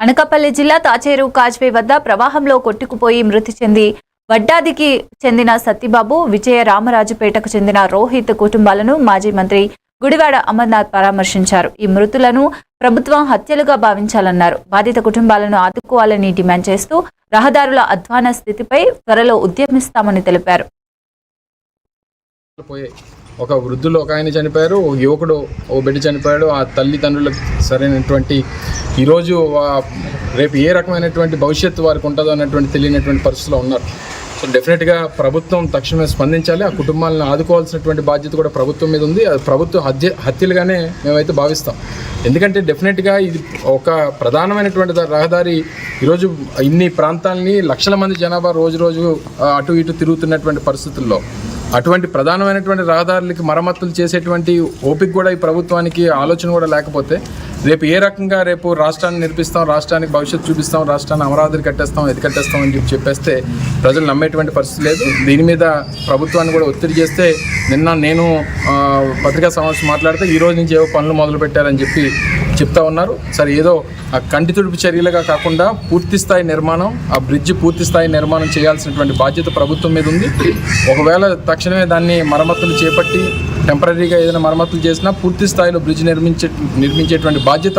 అనకాపల్లి జిల్లా తాచేరు కాజ్వే వద్ద ప్రవాహంలో కొట్టుకుపోయి మృతి చెంది వడ్డాదికి చెందిన సత్తిబాబు విజయ రామరాజుపేటకు చెందిన రోహిత్ కుటుంబాలను మాజీ మంత్రి గుడివాడ అమర్నాథ్ పరామర్శించారు. ఈ మృతులను ప్రభుత్వం హత్యలుగా భావించాలన్నారు. బాధిత కుటుంబాలను ఆదుకోవాలని డిమాండ్ చేస్తూ రహదారుల అధ్వాన స్థితిపై త్వరలో ఉద్యమిస్తామని తెలిపారు. ఒక వృద్ధులు ఒక ఆయన చనిపోయారు ఓ యువకుడు ఓ బిడ్డ చనిపోయాడు. ఆ తల్లిదండ్రులకు సరైనటువంటి ఈరోజు రేపు ఏ రకమైనటువంటి భవిష్యత్తు వారికి ఉంటుందో అన్నటువంటి తెలియనటువంటి పరిస్థితిలో ఉన్నారు. సో డెఫినెట్గా ప్రభుత్వం తక్షణమే స్పందించాలి. ఆ కుటుంబాలను ఆదుకోవాల్సినటువంటి బాధ్యత కూడా ప్రభుత్వం మీద ఉంది. అది ప్రభుత్వ హత్య హత్యలుగానే మేమైతే భావిస్తాం. ఎందుకంటే డెఫినెట్గా ఇది ఒక ప్రధానమైనటువంటి రహదారి ఈరోజు ఇన్ని ప్రాంతాలని లక్షల మంది జనాభా రోజు రోజు అటు ఇటు తిరుగుతున్నటువంటి పరిస్థితుల్లో. అటువంటి ప్రధానమైనటువంటి రహదారులకి మరమ్మతులు చేసేటువంటి ఓపిక కూడా ఈ ప్రభుత్వానికి ఆలోచన కూడా లేకపోతే రేపు ఏ రకంగా రేపు రాష్ట్రాన్ని నిర్మిస్తాం రాష్ట్రానికి భవిష్యత్తు చూపిస్తాం రాష్ట్రాన్ని అమరావతి కట్టేస్తాం ఎది కట్టేస్తాం అని చెప్పి చెప్పేస్తే ప్రజలు నమ్మేటువంటి పరిస్థితి లేదు. దీని మీద ప్రభుత్వాన్ని కూడా ఒత్తిడి చేస్తే నిన్న నేను పత్రికా సమావేశం మాట్లాడితే ఈ రోజు నుంచి ఏవో పనులు మొదలు పెట్టారని చెప్పి చెప్తా ఉన్నారు. సరే ఏదో ఆ కంటి తుడుపు చర్యలుగా కాకుండా పూర్తి స్థాయి నిర్మాణం ఆ బ్రిడ్జ్ పూర్తి స్థాయి నిర్మాణం చేయాల్సినటువంటి బాధ్యత ప్రభుత్వం మీద ఉంది. ఒకవేళ తక్షణమే దాన్ని మరమ్మతులు చేపట్టి టెంపరీగా ఏదైనా మరమ్మతులు చేసినా పూర్తి స్థాయిలో బ్రిడ్జ్ నిర్మించే నిర్మించేటువంటి బాధ్యత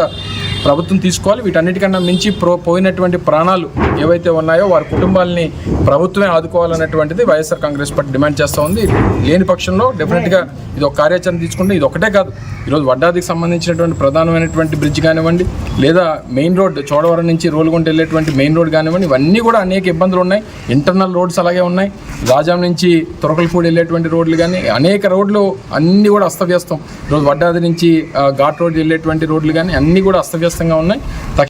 ప్రభుత్వం తీసుకోవాలి. వీటన్నిటికన్నా మించి ప్రో పోయినటువంటి ప్రాణాలు ఏవైతే ఉన్నాయో వారి కుటుంబాలని ప్రభుత్వమే ఆదుకోవాలన్నటువంటిది వైఎస్ఆర్ కాంగ్రెస్ పార్టీ డిమాండ్ చేస్తూ ఉంది. లేని పక్షంలో డెఫినెట్గా ఇది ఒక కార్యాచరణ తీసుకుంటే ఇది ఒకటే కాదు. ఈరోజు వడ్డాదికి సంబంధించినటువంటి ప్రధానమైనటువంటి బ్రిడ్జ్ కానివ్వండి లేదా మెయిన్ రోడ్ చోడవరం నుంచి రోలుగుంట వెళ్ళేటువంటి మెయిన్ రోడ్ కానివ్వండి ఇవన్నీ కూడా అనేక ఇబ్బందులు ఉన్నాయి. ఇంటర్నల్ రోడ్స్ అలాగే ఉన్నాయి. రాజాం నుంచి తొరకలపూడి వెళ్ళేటువంటి రోడ్లు కానీ అనేక రోడ్లు అన్నీ కూడా అస్తవ్యస్తం. ఈరోజు వడ్డాది నుంచి ఘాట్ రోడ్ వెళ్ళేటువంటి రోడ్లు కానీ అన్నీ కూడా అస్తవ్యస్తంగా ఉన్నాయి.